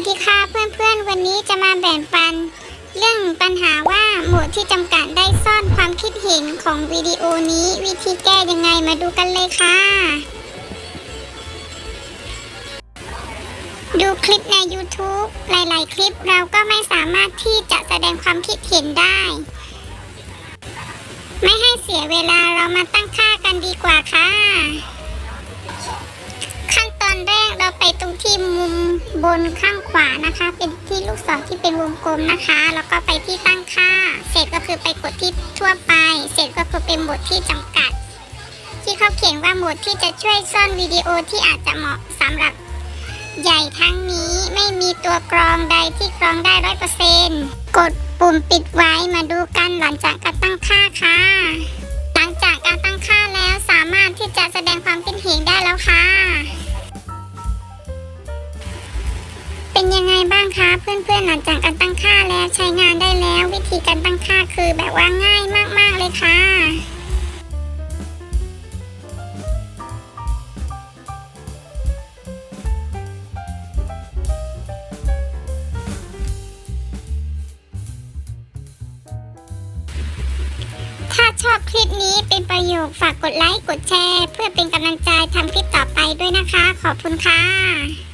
วัสดีค่ะเพื่อนๆ วันนี้จะมาแบ่งปัน เรื่องปัญหาว่าโหมดที่จำกัดได้ซ่อนความคิดเห็นของวิดีโอนี้ วิธีแก้ยังไงมาดูกันเลยค่ะ ดูคลิปใน YouTube หลายๆ คลิปเราก็ไม่สามารถที่จะแสดงความคิดเห็นได้ ไม่ให้เสียเวลาเรามาตั้งค่ากันดีกว่าค่ะ บนข้างขวานะคะ เป็นที่ลูกศรที่เป็นวงกลมนะคะ แล้วก็ไปที่ตั้งค่า เสร็จก็คือไปกดที่ทั่วไป เสร็จก็คือเป็นโหมดที่จำกัด ที่เขาเขียนว่าโหมดที่จะช่วยซ่อนวิดีโอที่อาจจะเหมาะสำหรับใหญ่ทั้งนี้ไม่มีตัวกรองใดที่กรองได้ร้อยเปอร์เซ็นกดปุ่มปิดไว้มาดูกันหลังจากการตั้งค่าค่ะ หลังจากการตั้งค่าแล้วสามารถที่จะแสดง บ้างคะเพื่อนๆหลังจากการตั้งค่าแล้วใช้งานได้แล้ว วิธีการตั้งค่าคือแบบว่าง่ายมากๆเลยค่ะถ้าชอบคลิปนี้เป็นประโยชน์ฝากกดไลค์ กดแชร์ เพื่อเป็นกำลังใจทำคลิปต่อไปด้วยนะคะ ขอบคุณค่ะ